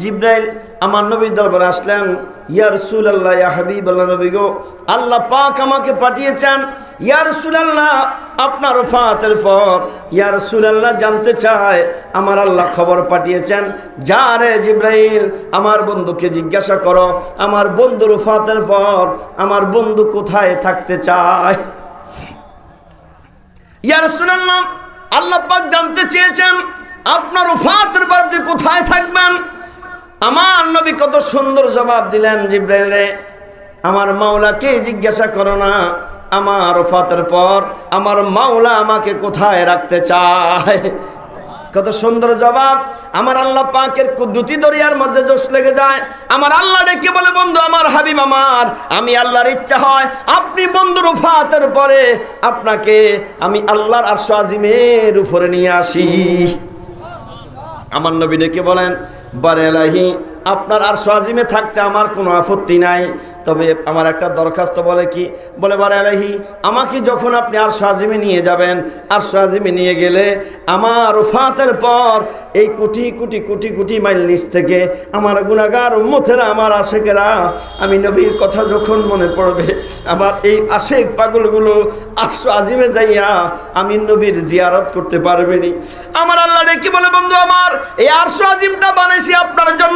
জিব্রাইল আমার নবীর দরবারে আসলেন, ইয়া রাসূলুল্লাহ, ইয়া হাবিবাল্লাহ নবী গো, আল্লাহ পাক আমাকে পাঠিয়েছেন, ইয়া রাসূলুল্লাহ, আপনার ওফাতের পর, ইয়া রাসূলুল্লাহ জানতে চায়, আমার আল্লাহ খবর পাঠিয়েছেন, যা রে জিব্রাইল, আমার বন্ধুকে জিজ্ঞাসা করো, আমার বন্ধুর ওফাতের পর, আমার বন্ধু কোথায় থাকতে চায়? ইয়া রাসূলুল্লাহ, আল্লাহ পাক জানতে চেয়েছেন, আপনার ওফাতের পর আপনি কোথায় থাকবেন? আমার নবী কত সুন্দর জবাব দিলেন জিব্রাইল রে আমার মাওলাকে জিজ্ঞাসা করো না, আমার ওফাতের পর আমার মাওলা আমাকে কোথায় রাখতে চায়? কত সুন্দর জবাব। আমার আল্লাহ পাকের কুদ্দুতি দরিয়ার মধ্যে জোশ লেগে যায়। আমার আল্লাহ ডেকে বলে, বন্ধু, আমার হাবিব আমার, আমি আল্লাহর ইচ্ছা হয়, আপনি বন্ধুর উফাতের পরে আপনাকে আমি আল্লাহর আর আজিমের উপরে নিয়ে আসি। আমার নবী ডেকে বলেন বারে এলাহি আপনার আর সোয়াজিমে থাকতে আমার কোনো আপত্তি নাই। তবে আমার একটা দরখাস্ত বলে কি? বলে, বারে এলাহি আমাকে যখন আপনি আর সোয়াজিমে নিয়ে যাবেন আর সোয়াজিমে নিয়ে গেলে আমার উফাতের পর এই কোটি কোটি কোটি কোটি মাইল নিচ থেকে আমার গুণাগার উম্মতেরা, আমার আশেকেরা, আমি নবীর কথা যখন মনে পড়বে, আমার এই আশেক পাগলগুলো আরশো আজিমে যাইয়া আমি নবীর জিয়ারত করতে পারবেনি আমার আল্লাহ কি বলে, বন্ধু আমার, এই আরশো আজিমটা বানাইছি আপনার জন্য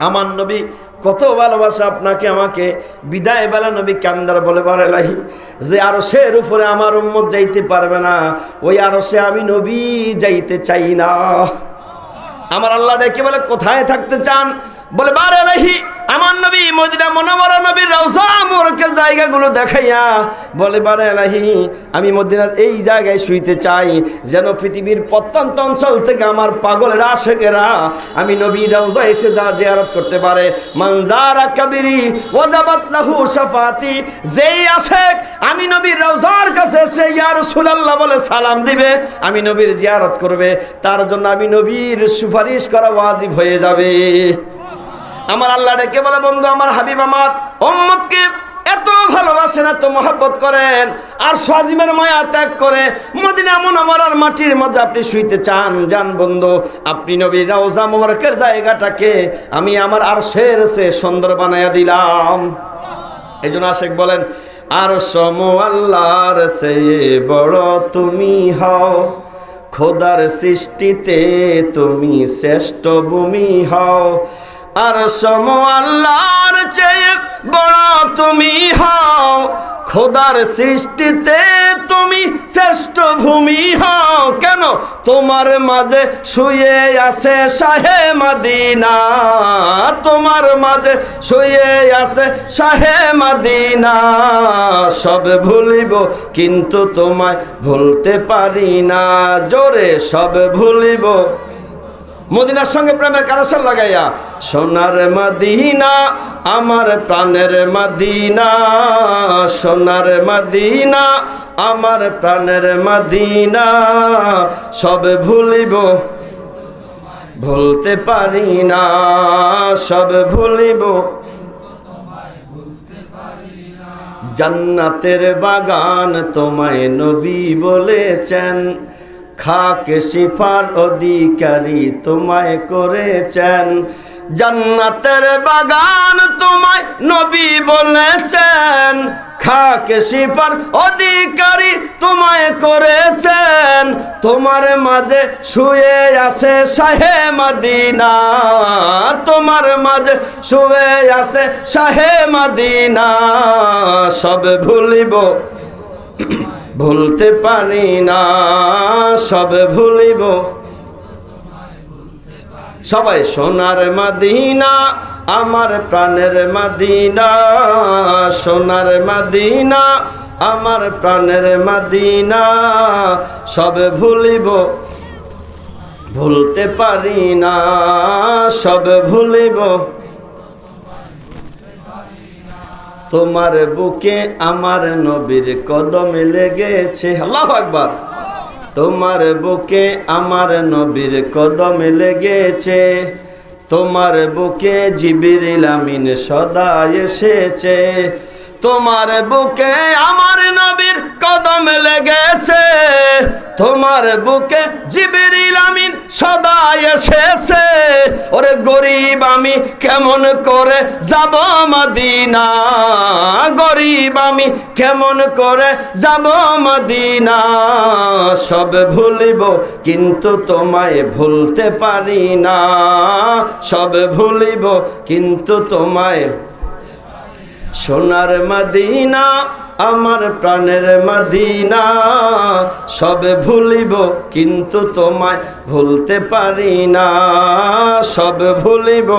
আমার নবী কত ভালোবাসা আপনাকে, আমাকে বিদায় বেলা নবী কান্দার বলে বারেলাই যে আরও সের উপরে আমার উম্মত যাইতে পারবে না, ওই আরও সে আমি নবী যাইতে চাই না। আমার আল্লাহ ডেকে বলে, কোথায় থাকতে চান? বলে বারে রাহি আমার নবী মদিনা মনোবরা নবীর রওজা জায়গাগুলো দেখাইয়া বলে, বারে রাহি আমি মদিনার এই জায়গায় শুইতে চাই, যেন পৃথিবীর প্রত্যন্ত অঞ্চল থেকে আমার পাগলের, আশেকেরা, আমি নবীর রওজা এসে যা জিয়ারত করতে পারে। মানজারা কাবিরি, ওয়াজাবাত লাহু শাফাতি, যেই আশেক আমি নবীর রওজার কাছে সে ইয়া রাসূলুল্লাহ বলে সালাম দিবে, আমি নবীর জিয়ারত করবে। তার জন্য আমি নবীর সুপারিশ করা ওয়াজিব হয়ে যাবে। আমার আল্লাহ ডেকে বলে, বন্ধু, আমার হাবিব আমার ওম্মতকে এত ভালোবাসেন এত মহব্বত করেন। আর সাজিমের মায়া ত্যাগ করে মদিনা মনোমরার মাটির মধ্যে আপনি শুইতে চান। যান, বন্ধু, আপনি নবী রওজা মোবারকের জায়গাটাকে আমি আমার আর শের সে সুন্দর বানাইয়া দিলাম। এই জন্য আশেক বলেন আর সম আল্লাহর সে বড় তুমি হও, খোদার সৃষ্টিতে তুমি শ্রেষ্ঠ ভূমি হও। আর সম আল্লাহর চেয়ে বড় তুমি হও। খোদার সৃষ্টিতে তুমি শ্রেষ্ঠ ভূমি হও। কেন? তোমার মাঝে শুয়ে আছে শাহে মাদিনা। তোমার মাঝে শুয়ে আছে শাহে মাদিনা। সব ভুলিব কিন্তু তোমায় ভুলতে পারি না। জোরে সব ভুলিব। মদিনার সঙ্গে প্রেমের কারসর লাগাইয়া, সোনার মদিনা, আমার প্রাণের মদিনা, সোনার মদিনা, আমার প্রাণের মদিনা, সব ভুলিব, ভুলতে পারি না, সব ভুলিব। জান্নাতের বাগান তোমায় নবী বলেছেন খাকে শিফার অধিকারী তোমায় করেছেন। জান্নাতের বাগান তোমায় নবী বলেছেন। খাকে শিফার অধিকারী তোমায় করেছেন। তোমার মাঝে শুয়ে আছে শাহে মাদিনা। তোমার মাঝে শুয়ে আছে শাহে মাদিনা। সব ভুলিব। ভুলতে পারি না, সব ভুলিব। সবাই সোনার মাদিনা, আমার প্রাণের মাদিনা, সোনার মাদিনা, আমার প্রাণের মাদিনা, সব ভুলিব। ভুলতে পারি না, সব ভুলিব। তোমার বুকে আমার নবীর কদম লেগেছে। আল্লাহ আকবর। তোমার বুকে আমার নবীর কদম লেগেছে। তোমার বুকে জিবির সদা এসেছে। তোমার বুকে আমার নবীর কদম লেগেছে। তোমার বুকে জিবিরিল আমিন সদা এসেছে। ওরে গরিব আমি কেমন করে যাব মদিনা? গরিব আমি কেমন করে যাব মদিনা? সব ভুলিব কিন্তু তোমায় ভুলতে পারি না। সব ভুলিব কিন্তু তোমায় সোনার মদিনা আমার প্রাণের মাদিনা। সব ভুলিব কিন্তু তোমায় ভুলতে পারি না। সব ভুলিব